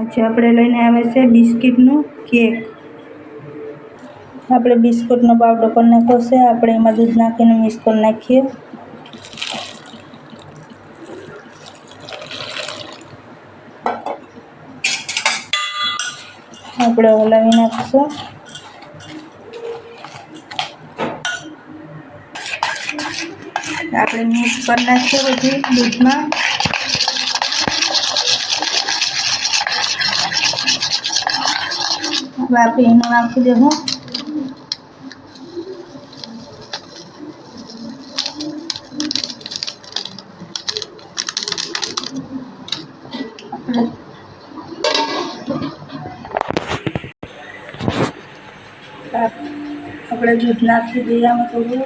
આજે આપણે લઈને આવ્યા છે બિસ્કિટનું કેક. આપણે બિસ્કુટનો પાવડર પણ નાખો છે. આપણે એમાં દૂધ નાખીને મિક્સ કરી નાખીએ. આપણે હલાવી નાખશું. આપણે મિક્સ કરી નાખીએ બધી દૂધમાં. હવે આપણે એનું નાખી દેવું આપણે આપણે દૂધ નાખી દઈએ આમાં થોડું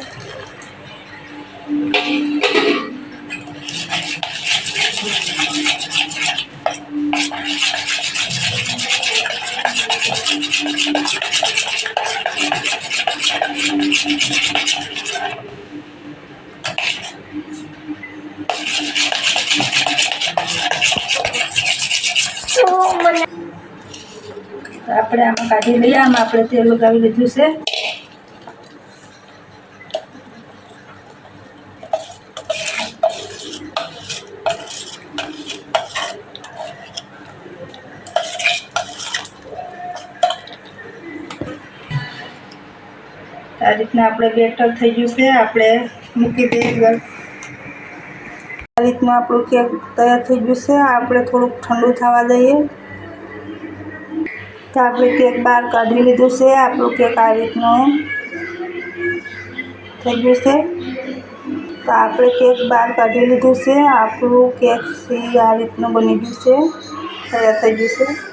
આપણે આમાં કાઢી લઈએ આમાં આપણે તેલ લગાવી લીધું છે. આ રીતના આપણે બેટર થઈ ગયું છે આપણે મૂકી દઈએ ગર આ રીતના આપણું કેક તૈયાર થઈ ગયું છે આપણે થોડુંક ઠંડુ થવા દઈએ તો આપણે કેક બહાર કાઢી લીધું છે આપણું કેક આ રીતનું થઈ ગયું છે તો આપણે કેક બહાર કાઢી લીધું છે આપણું કેક છે આ રીતનું બની ગયું છે તૈયાર થઈ ગયું છે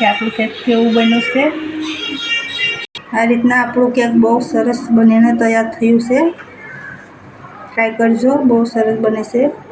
કે આપણું કેક કેવું બન્યું છે? આ રીતના આપણું કેક બહુ સરસ બનીને તૈયાર થયું છે. ટ્રાય કરજો, બહુ સરસ બને છે.